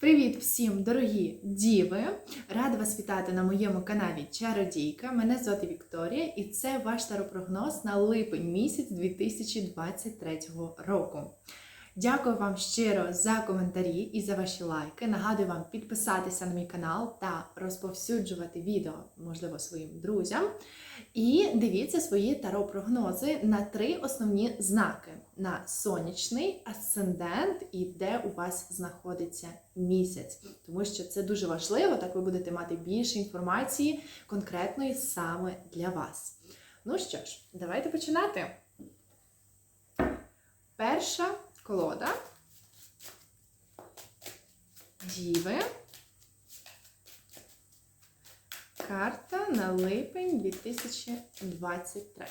Привіт всім, дорогі діви! Рада вас вітати на моєму каналі Чародійка. Мене звати Вікторія, і це ваш таропрогноз на липень місяць 2023 року. Дякую вам щиро за коментарі і за ваші лайки. Нагадую вам підписатися на мій канал та розповсюджувати відео, можливо, своїм друзям. І дивіться свої таро-прогнози на три основні знаки: на сонячний, асцендент і де у вас знаходиться місяць. Тому що це дуже важливо, так ви будете мати більше інформації конкретної саме для вас. Ну що ж, давайте починати. Перша колода. Діви. Карта на липень 2023.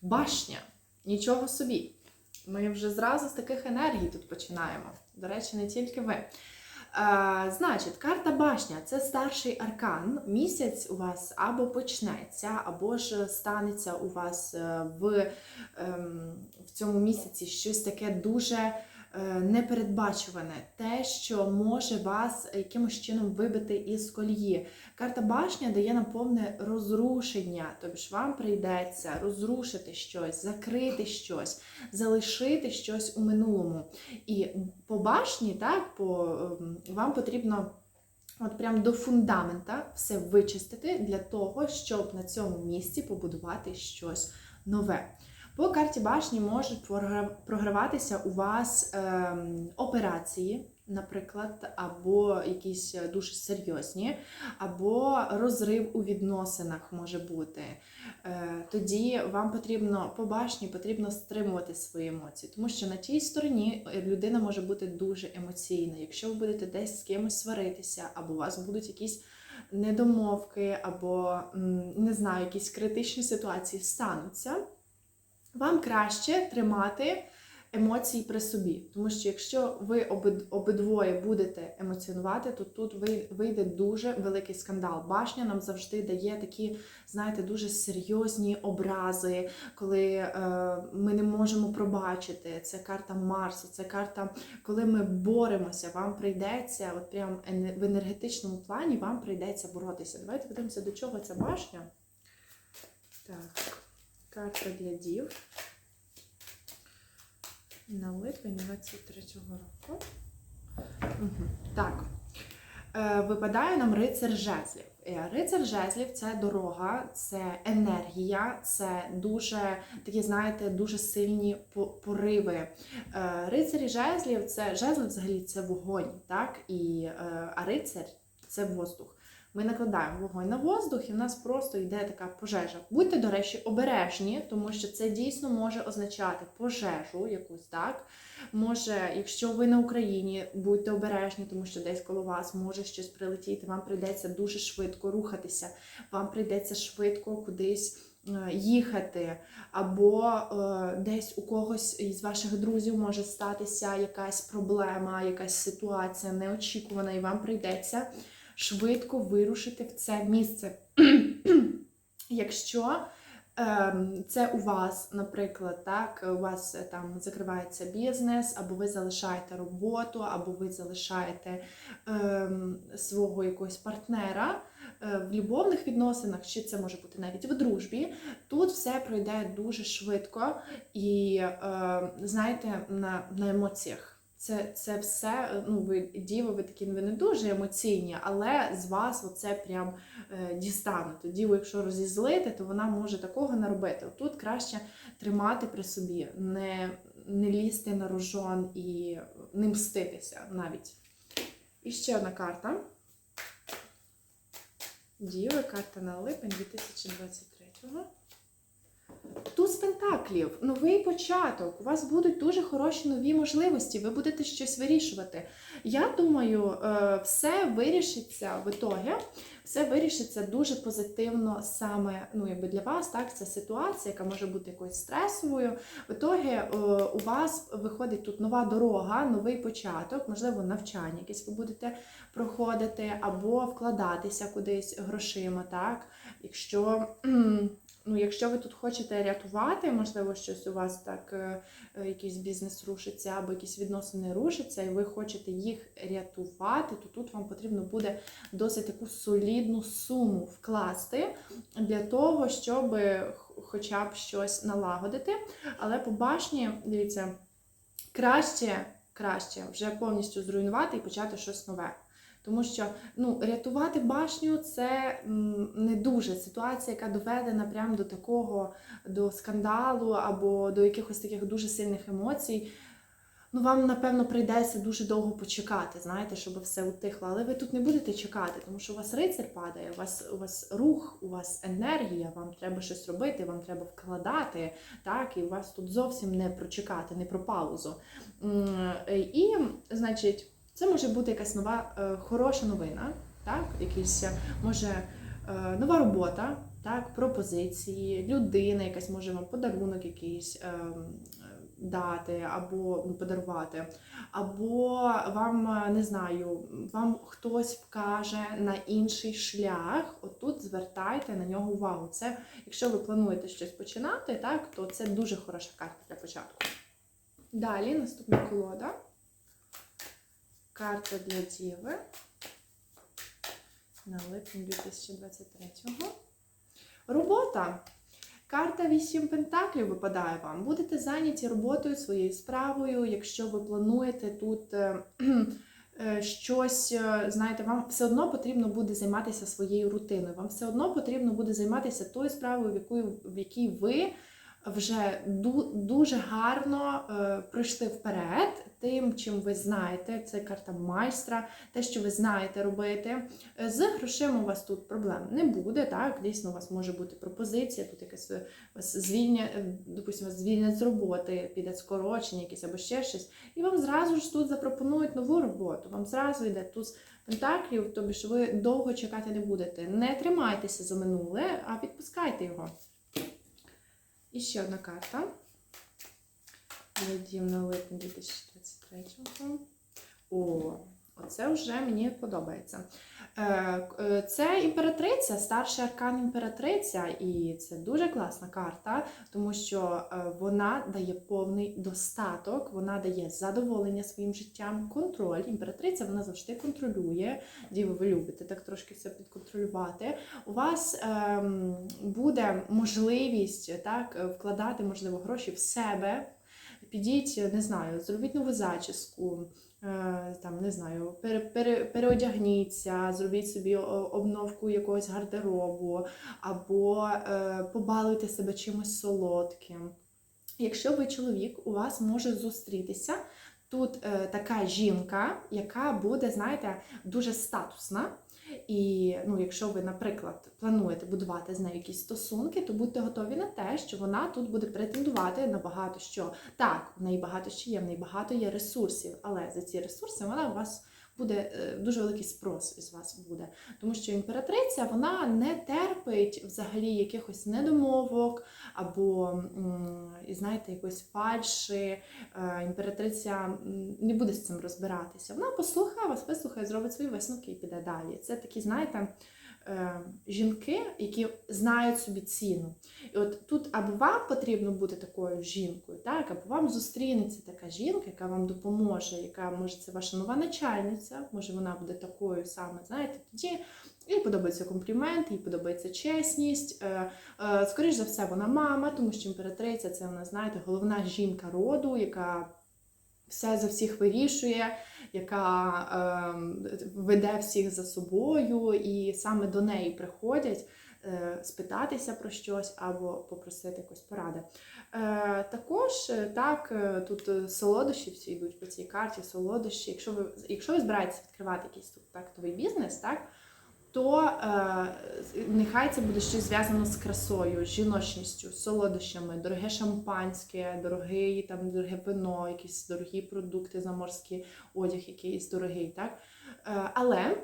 Башня. Нічого собі. Ми вже зразу з таких енергій тут починаємо. До речі, не тільки ви. Значить, карта башня це старший аркан. Місяць у вас або почнеться, або ж станеться у вас е, в, ем, в цьому місяці щось таке дуже непередбачуване, те, що може вас якимось чином вибити із колії. Карта башня дає нам повне розрушення, тобто вам прийдеться розрушити щось, закрити щось, залишити щось у минулому. І по башні, так, по, ем, вам потрібно от прям до фундамента все вичистити для того, щоб на цьому місці побудувати щось нове. По карті башні можуть програватися у вас ем, операції, наприклад, або якісь дуже серйозні, або розрив у відносинах може бути. Е, тоді вам потрібно по башні потрібно стримувати свої емоції, тому що на тій стороні людина може бути дуже емоційна. Якщо ви будете десь з кимось сваритися, або у вас будуть якісь недомовки, або не знаю, якісь критичні ситуації стануться, вам краще тримати емоції при собі. Тому що якщо ви обидвоє будете емоціонувати, то тут вийде дуже великий скандал. Башня нам завжди дає такі, знаєте, дуже серйозні образи, коли е, ми не можемо пробачити. Це карта Марсу, це карта, коли ми боремося, вам прийдеться, от прям в енергетичному плані вам прийдеться боротися. Давайте подивимося, до чого ця башня. Так, карта для дів на липень 23-го року. Так. Е, випадає нам рицар жезлів. Е, Рицар жезлів це дорога, це енергія, це дуже такі, знаєте, дуже сильні пориви. Е, Рицарі жезлів це жезл взагалі це вогонь, так? І, а рицар це воздух. Ми накладаємо вогонь на воздух, і в нас просто йде така пожежа. Будьте, до речі, обережні, тому що це дійсно може означати пожежу якусь, так? Може, якщо ви на Україні, будьте обережні, тому що десь коло вас може щось прилетіти, вам прийдеться дуже швидко рухатися, вам прийдеться швидко кудись е, їхати, або е, десь у когось із ваших друзів може статися якась проблема, якась ситуація неочікувана, і вам прийдеться швидко вирушити в це місце. Якщо ем, це у вас, наприклад, так, у вас е, там закривається бізнес, або ви залишаєте роботу, або ви залишаєте ем, свого якогось партнера е, в любовних відносинах, чи це може бути навіть в дружбі, тут все пройде дуже швидко і, е, знаєте, на, на емоціях. Це, це все, ну, ви діви, ви такі ви не дуже емоційні, але з вас оце прям е, дістане. Тоді, якщо розізлити, то вона може такого наробити. Тут краще тримати при собі, не, не лізти на рожон і не мститися навіть. І ще одна карта. Діви, карта на липень 2023-го. Туз пентаклів, новий початок. У вас будуть дуже хороші нові можливості, ви будете щось вирішувати. Я думаю, е, все вирішиться в ітогі, все вирішиться дуже позитивно саме ну, якби для вас. Так, ця ситуація, яка може бути якоюсь стресовою. В ітогі е, у вас виходить тут нова дорога, новий початок, можливо, навчання якесь ви будете проходити, або вкладатися кудись грошима. так, Якщо ну, якщо ви тут хочете рятувати, можливо, щось у вас так, е, е, якийсь бізнес рушиться, або якісь відносини рушаться, і ви хочете їх рятувати, то тут вам потрібно буде досить таку солідну суму вкласти для того, щоб хоча б щось налагодити. Але по башні, дивіться, краще, краще вже повністю зруйнувати і почати щось нове. Тому що ну, рятувати башню це не дуже ситуація, яка доведена прямо до такого до скандалу або до якихось таких дуже сильних емоцій. Ну, вам, напевно, прийдеться дуже довго почекати, знаєте, щоб все утихло. Але ви тут не будете чекати, тому що у вас рицар падає, у вас у вас рух, у вас енергія, вам треба щось робити, вам треба вкладати. так, І у вас тут зовсім не прочекати, не про паузу. І, значить. Це може бути якась нова е, хороша новина, так? Якийсь е, може е, нова робота, так, пропозиції, людина, якась може вам подарунок якийсь дати або ну, подарувати, або вам не знаю, вам хтось вкаже на інший шлях. Отут звертайте на нього увагу. Це, якщо ви плануєте щось починати, так, то це дуже хороша карта для початку. Далі наступна колода. Карта для Діви на липень 2023-го. Робота. Карта 8 Пентаклів випадає вам. Будете зайняті роботою, своєю справою, якщо ви плануєте тут е, е, щось, е, знаєте, вам все одно потрібно буде займатися своєю рутиною. Вам все одно потрібно буде займатися тою справою, в якій ви вже дуже гарно е, пройшли вперед тим, чим ви знаєте. Це карта майстра, те, що ви знаєте робити. Е, з грошима у вас тут проблем не буде. Так, дійсно, у вас може бути пропозиція, тут якась е, вас звільня, допустимо, звільнять з роботи, піде скорочення, якесь або ще щось. І вам зразу ж тут запропонують нову роботу. Вам зразу йде туз пентаклів, тобі що ви довго чекати не будете. Не тримайтеся за минуле, а відпускайте його. І ще одна карта. Глядім на липні 2023 О, оце вже мені подобається. Е, е, це імператриця, старший аркан імператриця, і це дуже класна карта, тому що е, вона дає повний достаток, вона дає задоволення своїм життям, контроль. Імператриця вона завжди контролює. Діви, ви любите так трошки все підконтролювати. У вас ем, буде можливість так, вкладати, можливо, гроші в себе. Підіть, не знаю, зробіть нову зачіску. Е, там, не знаю, пере, пере, переодягніться, зробіть собі обновку якогось гардеробу, або е, побалуйте себе чимось солодким. Якщо ви чоловік, у вас може зустрітися тут е, така жінка, яка буде, знаєте, дуже статусна. І ну, якщо ви, наприклад, плануєте будувати з нею якісь стосунки, то будьте готові на те, що вона тут буде претендувати на багато що. Так, в неї багато що є, в неї багато є ресурсів, але за ці ресурси вона у вас буде е, дуже великий спрос із вас буде. Тому що імператриця вона не терпить взагалі якихось недомовок або, знаєте, якоїсь фальші. Е, імператриця не буде з цим розбиратися. Вона послухає вас, вислухає, зробить свої висновки і піде далі. Це такі, знаєте. Е, жінки, які знають собі ціну. І от тут або вам потрібно бути такою жінкою, так, або вам зустрінеться така жінка, яка вам допоможе, яка може це ваша нова начальниця, може вона буде такою саме, знаєте, тоді. Їй подобається комплімент, їй подобається чесність. Е, е, Скоріше за все, вона мама, тому що імператриця це вона, знаєте, головна жінка роду, яка все за всіх вирішує, яка е, веде всіх за собою, і саме до неї приходять е, спитатися про щось або попросити якось поради. Також так, тут солодощі всі йдуть по цій карті, солодощі. Якщо ви якщо ви збираєтеся відкривати якийсь тут тактовий бізнес, так то е, нехай це буде щось зв'язано з красою, жіночністю, солодощами, дороге шампанське, дорогий, там, дороге вино, якісь дорогі продукти заморські, одяг якийсь дорогий. так? Е, але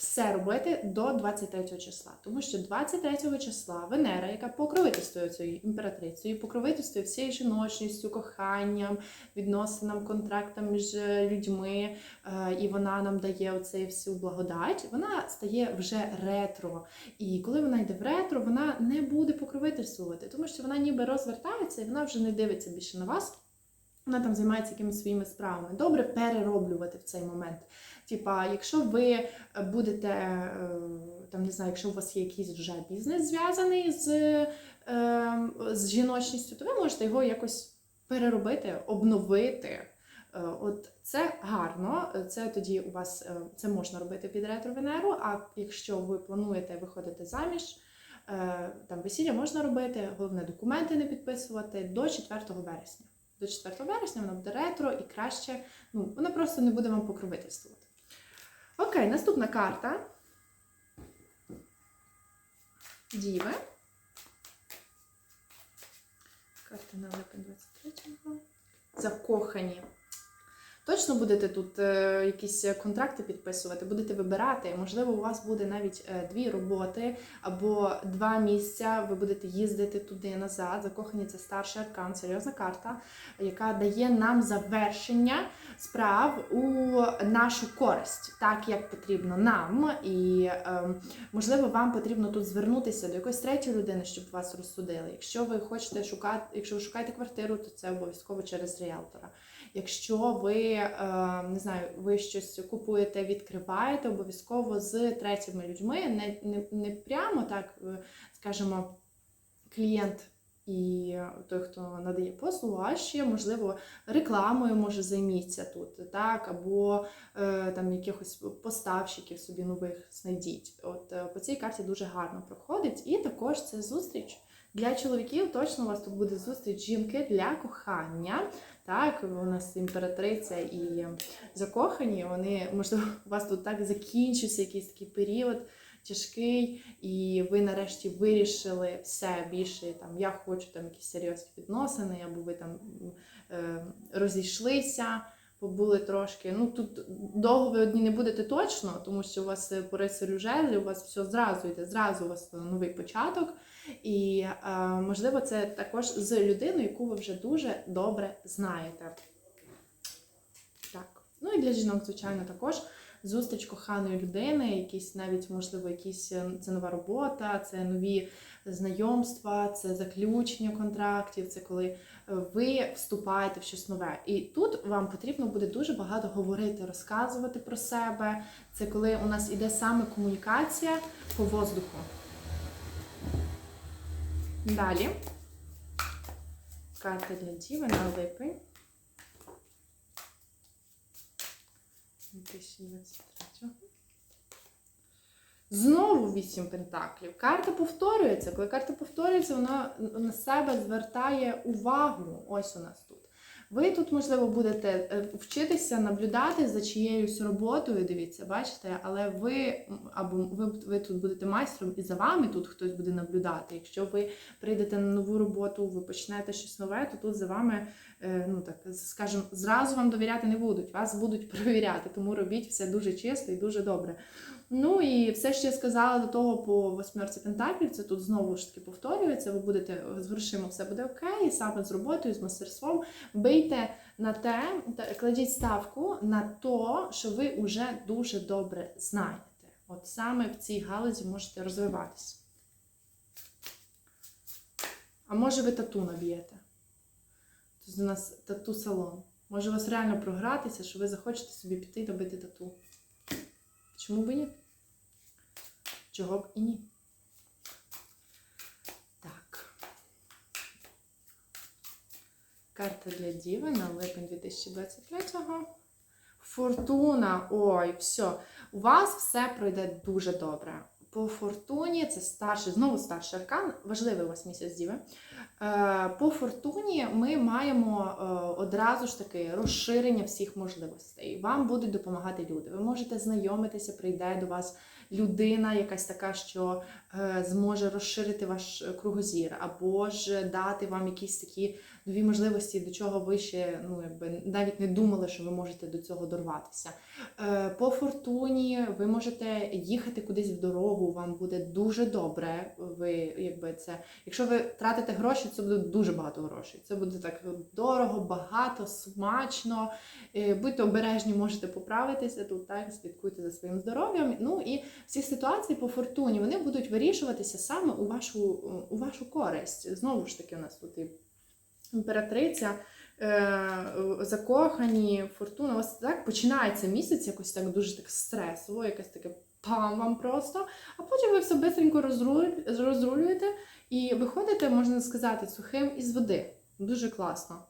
все робити до 23 числа, тому що 23 числа Венера, яка покровительствує цією імператрицею, покровительствує всією жіночністю, коханням, відносинам, контрактам між людьми, е, і вона нам дає оцей всю благодать, вона стає вже ретро. І коли вона йде в ретро, вона не буде покровительствувати, тому що вона ніби розвертається і вона вже не дивиться більше на вас. Вона там займається якимись своїми справами. Добре перероблювати в цей момент. Типа, якщо ви будете е, там, не знаю, якщо у вас є якийсь вже бізнес зв'язаний з, е, з жіночністю, то ви можете його якось переробити, обновити. Е, От це гарно, це тоді у вас е, це можна робити під ретро Венеру. А якщо ви плануєте виходити заміж, е, там весілля можна робити, головне документи не підписувати до 4 вересня. До 4 вересня воно буде ретро і краще, ну вона просто не буде вам покровительствувати. Окей, наступна карта. Діви. Карта на липень 23-го. Закохані. Точно будете тут е, якісь контракти підписувати, будете вибирати. Можливо, у вас буде навіть е, дві роботи або два місця. Ви будете їздити туди назад. Закохані це старший аркан, серйозна карта, яка дає нам завершення справ у нашу користь, так як потрібно нам. І е, можливо, вам потрібно тут звернутися до якоїсь третьої людини, щоб вас розсудили. Якщо ви хочете шукати, якщо ви шукаєте квартиру, то це обов'язково через ріелтора. Якщо ви е, не знаю, ви щось купуєте, відкриваєте обов'язково з третіми людьми, не, не, не прямо так, е, скажімо, клієнт і той, хто надає послугу, а ще, можливо, рекламою може займіться тут, так, або е, там якихось поставщиків собі нових знайдіть. От по цій карті дуже гарно проходить, і також це зустріч. Для чоловіків точно у вас тут буде зустріч жінки для кохання. Так, у нас імператриця і закохані. Вони, можливо, у вас тут так закінчився якийсь такий період тяжкий, і ви нарешті вирішили все більше. Там я хочу там якісь серйозні відносини, або ви там е, розійшлися. Побули трошки. Ну тут довго ви одні не будете точно, тому що у вас по рицарю у вас все зразу йде, зразу у вас новий початок. І е, можливо, це також з людиною, яку ви вже дуже добре знаєте. Так. Ну і для жінок, звичайно, також зустріч коханої людини, якісь навіть, можливо, якісь е, це нова робота, це нові знайомства, це заключення контрактів, це коли е, ви вступаєте в щось нове. І тут вам потрібно буде дуже багато говорити, розказувати про себе. Це коли у нас іде саме комунікація по воздуху. Далі. Карта для Діви на липень. 2023. Знову вісім пентаклів. Карта повторюється. Коли карта повторюється, вона на себе звертає увагу. Ось у нас. Ви тут, можливо, будете е, вчитися наблюдати за чиєюсь роботою, дивіться, бачите, але ви або ви, ви тут будете майстром, і за вами тут хтось буде наблюдати. Якщо ви прийдете на нову роботу, ви почнете щось нове, то тут за вами, е, ну так скажімо, зразу вам довіряти не будуть, вас будуть перевіряти, тому робіть все дуже чисто і дуже добре. Ну і все, що я сказала до того по восьмерці пентаклів, це тут знову ж таки повторюється. Ви будете з грошима, все буде окей, саме з роботою, з мастерством. Бийте на те, кладіть ставку на то, що ви вже дуже добре знаєте. От саме в цій галузі можете розвиватися. А може ви тату наб'єте? Тут у нас тату-салон. Може у вас реально програтися, що ви захочете собі піти робити тату. Чому б ні? Чого б і ні? Так. Карта для Діви на липень 2023-го. Фортуна. Ой, все. У вас все пройде дуже добре. По фортуні це старший, знову старший аркан, важливий у вас місяць Діви. Е, По фортуні ми маємо е, одразу ж таки розширення всіх можливостей. Вам будуть допомагати люди. Ви можете знайомитися, прийде до вас людина, якась така, що е, зможе розширити ваш кругозір, або ж дати вам якісь такі нові можливості, до чого ви ще ну, якби, навіть не думали, що ви можете до цього дорватися. Е, По фортуні ви можете їхати кудись в дорогу, вам буде дуже добре. Ви, якби, це, Якщо ви тратите гроші, це буде дуже багато грошей. Це буде так дорого, багато, смачно. Е, Будьте обережні, можете поправитися тут, так, слідкуйте за своїм здоров'ям. Ну і всі ситуації по фортуні вони будуть вирішуватися саме у вашу, у вашу користь. Знову ж таки, у нас тут і імператриця. е, Закохані, фортуна, у вас так починається місяць, якось так дуже так стресово, якесь таке пам вам просто, а потім ви все бистренько розрулюєте і виходите, можна сказати, сухим із води. Дуже класно.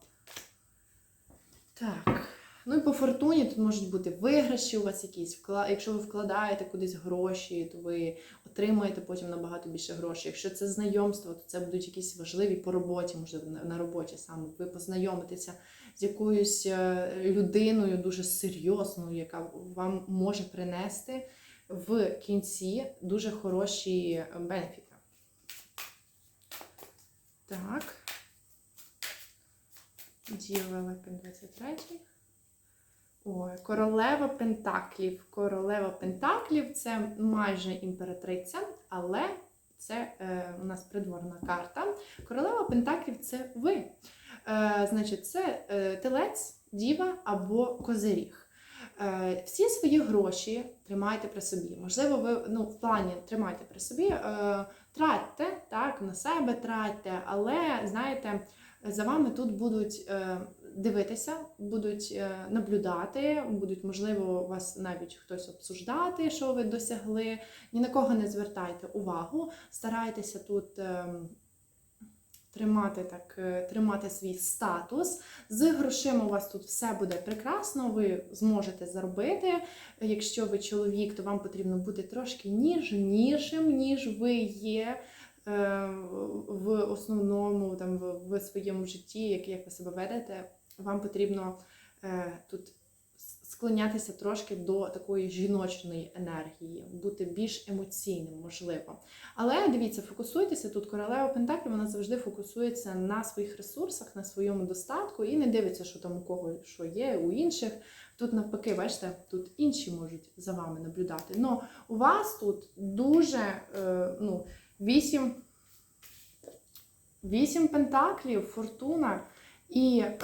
Так. Ну і по фортуні тут можуть бути виграші у вас якісь. Якщо ви вкладаєте кудись гроші, то ви отримаєте потім набагато більше грошей. Якщо це знайомство, то це будуть якісь важливі по роботі, можливо, на- роботі саме. Ви познайомитеся з якоюсь е, людиною дуже серйозною, яка вам може принести в кінці дуже хороші бенефіти. Так. Великий 23. Ой, королева Пентаклів. Королева Пентаклів це майже імператриця, але це е, у нас придворна карта. Королева Пентаклів це ви. Е, значить, це е, телець, діва або козиріг. Е, всі свої гроші тримайте при собі. Можливо, ви ну, в плані тримайте при собі, е, тратьте так, на себе тратьте, але знаєте, за вами тут будуть е, дивитися, будуть е, наблюдати, будуть, можливо, вас навіть хтось обсуждати, що ви досягли. Ні на кого не звертайте увагу, старайтеся тут. ем, Тримати так, е, тримати свій статус. З грошима у вас тут все буде прекрасно, ви зможете заробити. Якщо ви чоловік, то вам потрібно бути трошки ніжнішим, ніж ви є е, в основному там, в, своєму житті, як ви себе ведете. Вам потрібно е, тут склонятися трошки до такої жіночної енергії, бути більш емоційним, можливо. Але дивіться, фокусуйтеся тут. Королева Пентаклів вона завжди фокусується на своїх ресурсах, на своєму достатку і не дивиться, що там у кого що є, у інших. Тут навпаки, бачите, тут інші можуть за вами наблюдати. Но у вас тут дуже е, ну, вісім, вісім пентаклів, фортуна і е,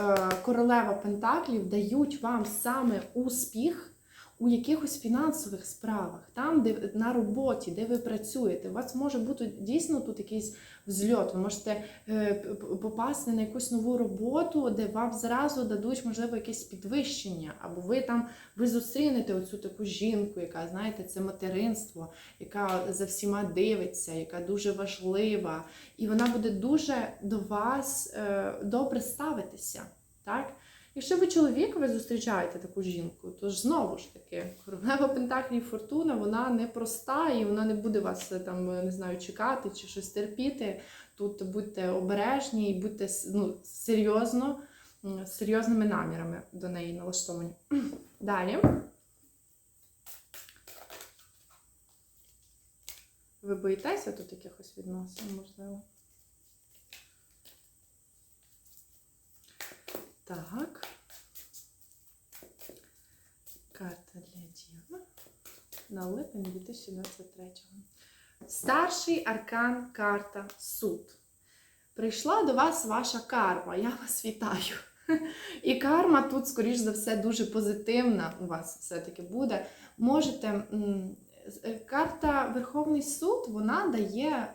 королева пентаклів дають вам саме успіх у якихось фінансових справах, там, де на роботі, де ви працюєте. У вас може бути дійсно тут якийсь взльот. Ви можете е, попасти на якусь нову роботу, де вам зразу дадуть, можливо, якесь підвищення, або ви там ви зустрінете оцю таку жінку, яка, знаєте, це материнство, яка за всіма дивиться, яка дуже важлива, і вона буде дуже до вас е, добре ставитися. Так? Якщо ви чоловік, ви зустрічаєте таку жінку, то ж знову ж таки, королева Пентаклів Фортуна, вона не і вона не буде вас е, там, е, не знаю, чекати чи щось терпіти. Тут будьте обережні і будьте ну, серйозно, серйозними намірами до неї налаштовані. Далі. Ви боїтеся тут якихось відносин, можливо? Так. Карта для діва на липень 2023. Старший аркан карта суд. Прийшла до вас ваша карма. Я вас вітаю. І карма тут, скоріш за все, дуже позитивна у вас все-таки буде. Можете. е, Карта Верховний суд вона дає.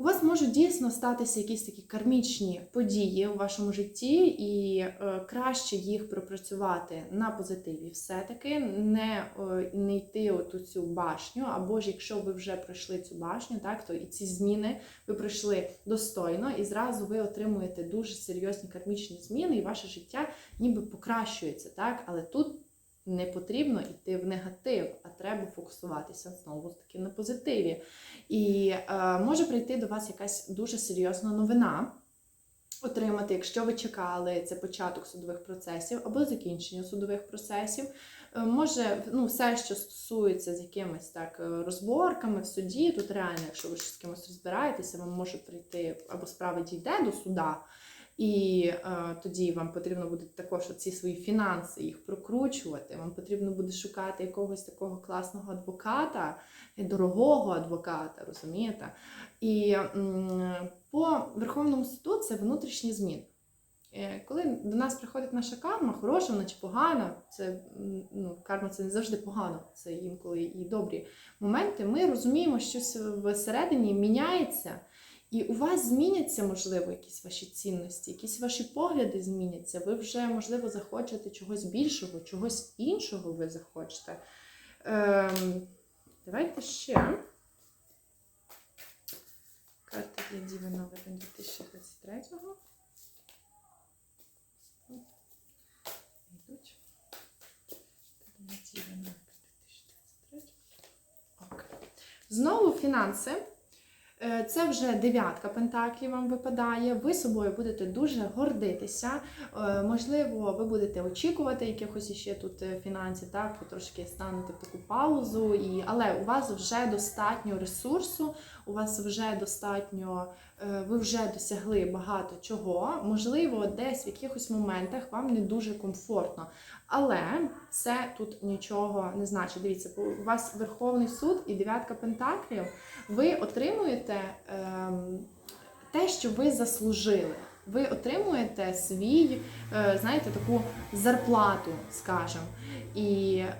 У вас можуть дійсно статися якісь такі кармічні події у вашому житті, і е, краще їх пропрацювати на позитиві, все-таки не, е, не йти от у цю башню. Або ж якщо ви вже пройшли цю башню, так то і ці зміни ви пройшли достойно, і зразу ви отримуєте дуже серйозні кармічні зміни, і ваше життя ніби покращується, так, але тут. Не потрібно йти в негатив, а треба фокусуватися знову ж таки на позитиві. І е, може прийти до вас якась дуже серйозна новина. Отримати, якщо ви чекали, це початок судових процесів або закінчення судових процесів. Е, Може, ну, все, що стосується з якимись так е, розборками в суді, тут реально, якщо ви ж з кимось розбираєтеся, вам може прийти або справа дійде до суда, І е, тоді вам потрібно буде також ці свої фінанси їх прокручувати. Вам потрібно буде шукати якогось такого класного адвоката, дорогого адвоката, розумієте? І м, по Верховному суду це внутрішні зміни. Е, Коли до нас приходить наша карма, хороша вона чи погана, це ну, карма це не завжди погано, це інколи і добрі моменти. Ми розуміємо, що всередині міняється, і у вас зміняться, можливо, якісь ваші цінності, якісь ваші погляди зміняться. Ви вже, можливо, захочете чогось більшого, чогось іншого ви захочете. Ем, давайте ще. Карта для Діви на 2023. Йдуть. Для Діви 2023. Окей. Знову фінанси. Е, Це вже дев'ятка пентаклів вам випадає. Ви собою будете дуже гордитися. Е, Можливо, ви будете очікувати якихось іще тут е, фінансів, так, ви трошки станете таку паузу, і... але у вас вже достатньо ресурсу, у вас вже достатньо, ви вже досягли багато чого. Можливо, десь в якихось моментах вам не дуже комфортно. Але це тут нічого не значить. Дивіться, у вас Верховний суд і дев'ятка пентаклів. Ви отримуєте ем, те, що ви заслужили. Ви отримуєте свій, е, знаєте, таку зарплату, скажімо. І е,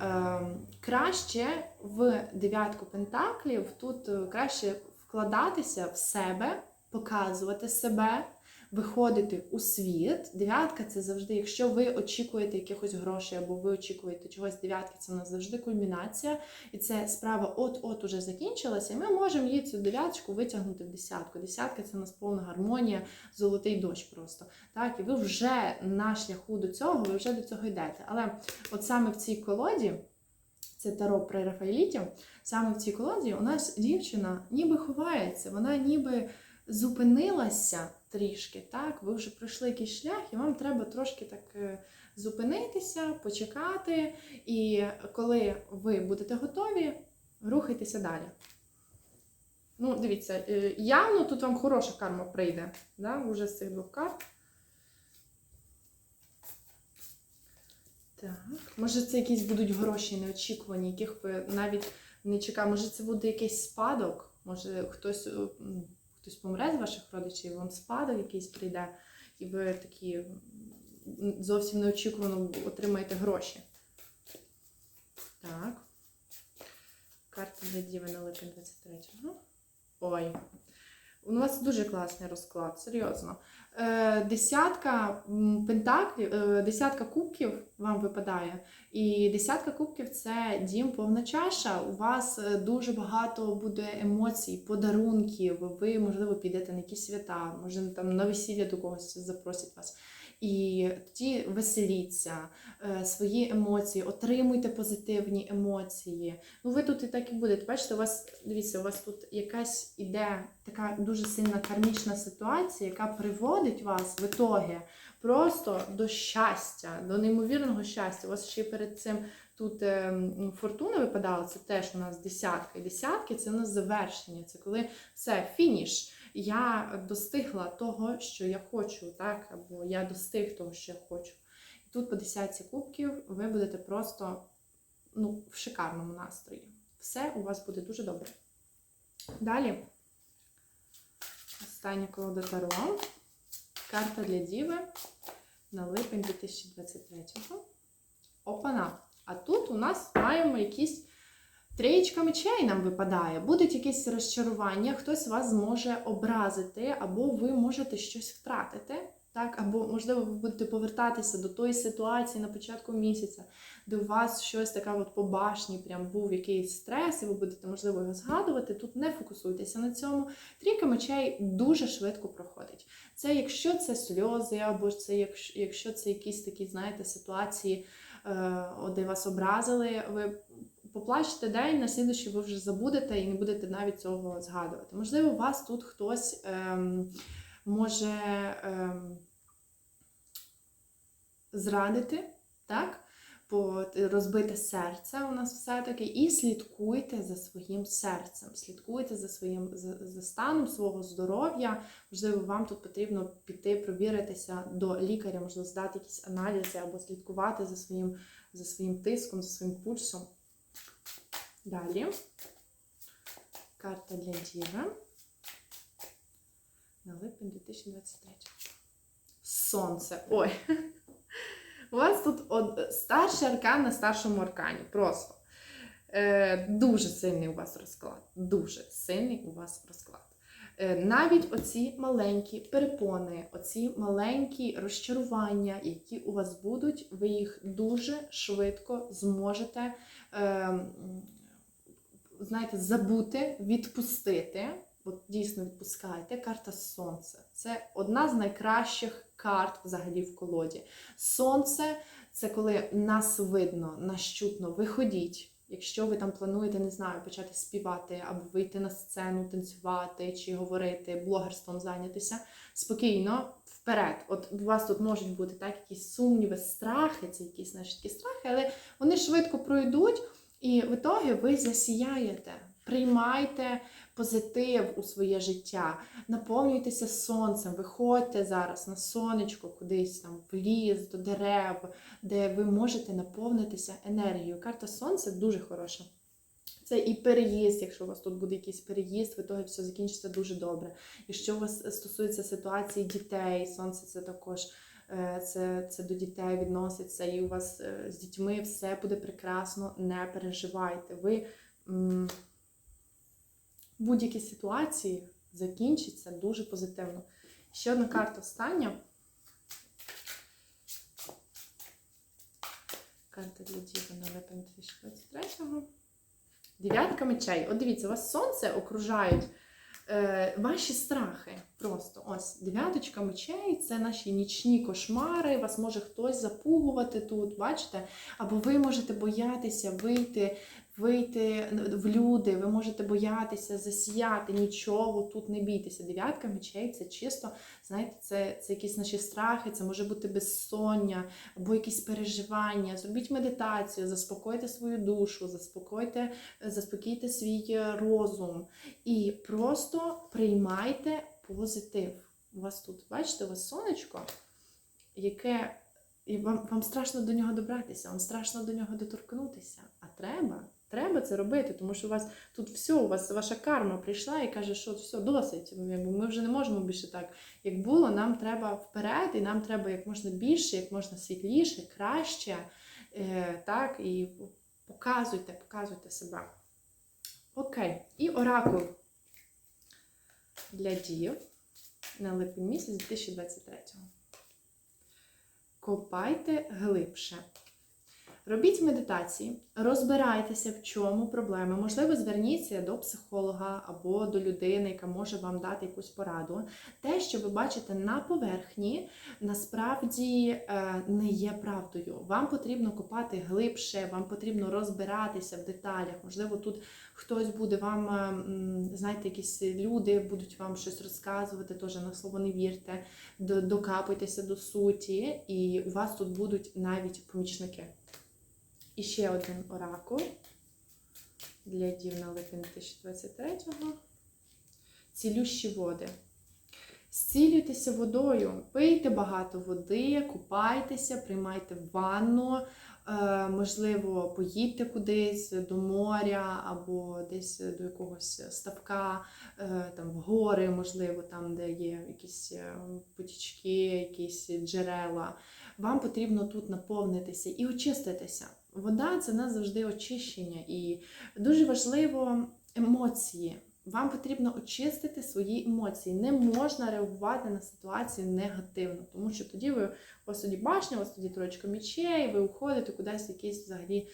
краще в дев'ятку пентаклів тут е, краще вкладатися в себе, показувати себе, виходити у світ. Дев'ятка це завжди, якщо ви очікуєте якихось грошей або ви очікуєте чогось, дев'ятки це у нас завжди кульмінація. І це справа от-от уже закінчилася, і ми можемо її цю дев'яточку витягнути в десятку. Десятка це у нас повна гармонія, золотий дощ просто. Так, і ви вже на шляху до цього, ви вже до цього йдете. Але от саме в цій колоді. Це таро при Рафаеліті. Саме в цій колоді у нас дівчина ніби ховається, вона ніби зупинилася трішки. Так, ви вже пройшли якийсь шлях, і вам треба трошки так е, зупинитися, почекати. І коли ви будете готові, рухайтеся далі. Ну, дивіться, е, явно тут вам хороша карма прийде. Да? Уже з цих двох карт. Так. Може, це якісь будуть гроші неочікувані, яких ви навіть не чекали. Може, це буде якийсь спадок, може хтось, е, хтось помре з ваших родичів, вам спадок якийсь прийде, і ви такі зовсім неочікувано отримаєте гроші. Так. Карта для Діви на липень 23-го. Ой. У вас дуже класний розклад, серйозно. Е, Десятка пентаклів, е, десятка кубків вам випадає. І десятка кубків це дім повна чаша. У вас е, дуже багато буде емоцій, подарунків. Ви, можливо, підете на якісь свята, може там на весілля до когось запросять вас. І тоді веселіться, е, свої емоції, отримуйте позитивні емоції. Ну, ви тут і так і будете. Бачите, у вас дивіться, у вас тут якась іде така дуже сильна кармічна ситуація, яка приводить вас в ітоги просто до щастя, до неймовірного щастя. У вас ще перед цим тут ем, фортуна випадала, це теж у нас десятка. І десятки це у нас завершення. Це коли все, фініш. Я достигла того, що я хочу, так? Або я достиг того, що я хочу. І тут по десятці кубків ви будете просто ну, в шикарному настрої. Все у вас буде дуже добре. Далі. Остання колода Таро. Карта для Діви на липень 2023-го. Опана! А тут у нас маємо якісь трієчка мечей нам випадає. Будуть якісь розчарування, хтось вас зможе образити, або ви можете щось втратити. Так, або, можливо, ви будете повертатися до тої ситуації на початку місяця, де у вас щось таке от по башні, прям був якийсь стрес, і ви будете, можливо, його згадувати. Тут не фокусуйтеся на цьому. Трійка мечей дуже швидко проходить. Це якщо це сльози, або це якщо, якщо це якісь такі, знаєте, ситуації, е, де вас образили, ви поплачете день, на слідуючий ви вже забудете і не будете навіть цього згадувати. Можливо, вас тут хтось ем, може ем, зрадити, так? розбите серце у нас все-таки, і слідкуйте за своїм серцем, слідкуйте за своїм за, за станом свого здоров'я. Можливо, вам тут потрібно піти провіритися до лікаря, можливо, здати якісь аналізи або слідкувати за своїм, за своїм тиском, за своїм пульсом. Далі. Карта для Діви. На липень 2023. Сонце. Ой. У вас тут од... старший аркан на старшому аркані. Просто. Е, Дуже сильний у вас розклад. Дуже сильний у вас розклад. Е, навіть оці маленькі перепони, оці маленькі розчарування, які у вас будуть, ви їх дуже швидко зможете. Е, знаєте, забути, відпустити. От дійсно відпускаєте. Карта Сонце. Це одна з найкращих карт взагалі в колоді. Сонце це коли нас видно, нас чутно. Виходіть. Якщо ви там плануєте, не знаю, почати співати або вийти на сцену, танцювати чи говорити, блогерством зайнятися, спокійно вперед. От у вас тут можуть бути так, якісь сумніви, страхи, це якісь наші такі страхи, але вони швидко пройдуть. І в ітогі ви засіяєте. Приймайте позитив у своє життя, наповнюйтеся сонцем, виходьте зараз на сонечко, кудись там в ліс, до дерев, де ви можете наповнитися енергією. Карта сонця дуже хороша. Це і переїзд, якщо у вас тут буде якийсь переїзд, в ітогі все закінчиться дуже добре. Якщо у вас стосується ситуації дітей, сонце це також це, це до дітей відноситься, і у вас е, з дітьми все буде прекрасно, не переживайте. Ви будь-які ситуації закінчаться дуже позитивно. Ще одна карта остання. Карта для Діви на липень 2023-го. Дев'ятка мечей. От дивіться, у вас сонце окружають е, ваші страхи. Просто ось дев'яточка мечей це наші нічні кошмари. Вас може хтось запугувати тут, бачите? Або ви можете боятися вийти. Вийти в люди, ви можете боятися засіяти, нічого тут не бійтеся. Дев'ятка мечей це чисто, знаєте, це це якісь наші страхи, це може бути безсоння або якісь переживання. Зробіть медитацію, заспокойте свою душу, заспокойте, заспокійте свій розум і просто приймайте позитив. У вас тут, бачите, у вас сонечко, яке і вам, вам страшно до нього добратися, вам страшно до нього доторкнутися. А треба, треба це робити, тому що у вас тут все, у вас ваша карма прийшла і каже, що все, досить. Ми вже не можемо більше так, як було, нам треба вперед, і нам треба як можна більше, як можна світліше, краще. Е, так, І показуйте, показуйте себе. Окей, і оракул для дів на липень місяць 2023-го. Копайте глибше. Робіть медитації, розбирайтеся, в чому проблеми. Можливо, зверніться до психолога або до людини, яка може вам дати якусь пораду. Те, що ви бачите на поверхні, насправді е, не є правдою. Вам потрібно копати глибше, вам потрібно розбиратися в деталях. Можливо, тут хтось буде вам, е, знаєте, якісь люди будуть вам щось розказувати, теж на слово не вірте, докапуйтеся до суті, і у вас тут будуть навіть помічники. І ще один оракул для дів на липень 2023-го. Цілющі води. Зцілюйтеся водою, пийте багато води, купайтеся, приймайте ванну, е, можливо, поїдьте кудись до моря або десь до якогось ставка, е, там в гори, можливо, там, де є якісь е, потічки, якісь джерела. Вам потрібно тут наповнитися і очиститися. Вода це нас завжди очищення, і дуже важливо емоції. Вам потрібно очистити свої емоції. Не можна реагувати на ситуацію негативно, тому що тоді ви у вас башня, у вас тоді троєчка мічей, ви уходите кудись якийсь взагалі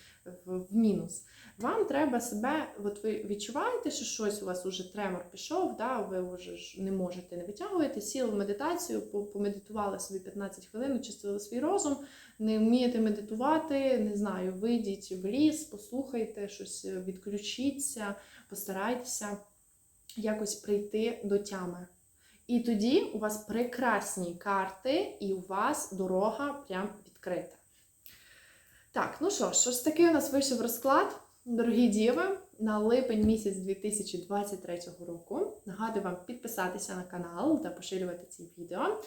в, в мінус. Вам треба себе, от ви відчуваєте, що щось у вас уже тремор пішов, да, ви вже не можете не витягуєте, сіли в медитацію, помедитували собі 15 хвилин, очистили свій розум, не вмієте медитувати, не знаю, вийдіть в ліс, послухайте щось, відключіться, постарайтеся якось прийти до тями. І тоді у вас прекрасні карти, і у вас дорога прям відкрита. Так, ну що, ж, що ж таки у нас вийшов розклад, дорогі діви, на липень місяць 2023 року. Нагадую вам підписатися на канал та поширювати ці відео,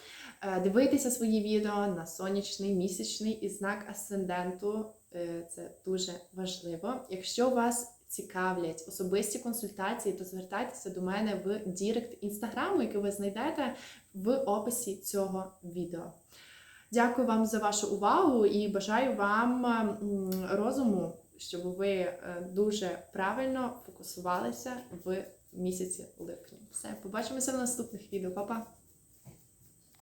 Е, дивитися свої відео на сонячний, місячний і знак асценденту. Е, Це дуже важливо. Якщо вас цікавлять особисті консультації, то звертайтеся до мене в Дірект інстаграму, який ви знайдете в описі цього відео. Дякую вам за вашу увагу і бажаю вам розуму, щоб ви е, дуже правильно фокусувалися в місяці липні. Все, побачимося в наступних відео. Па-па!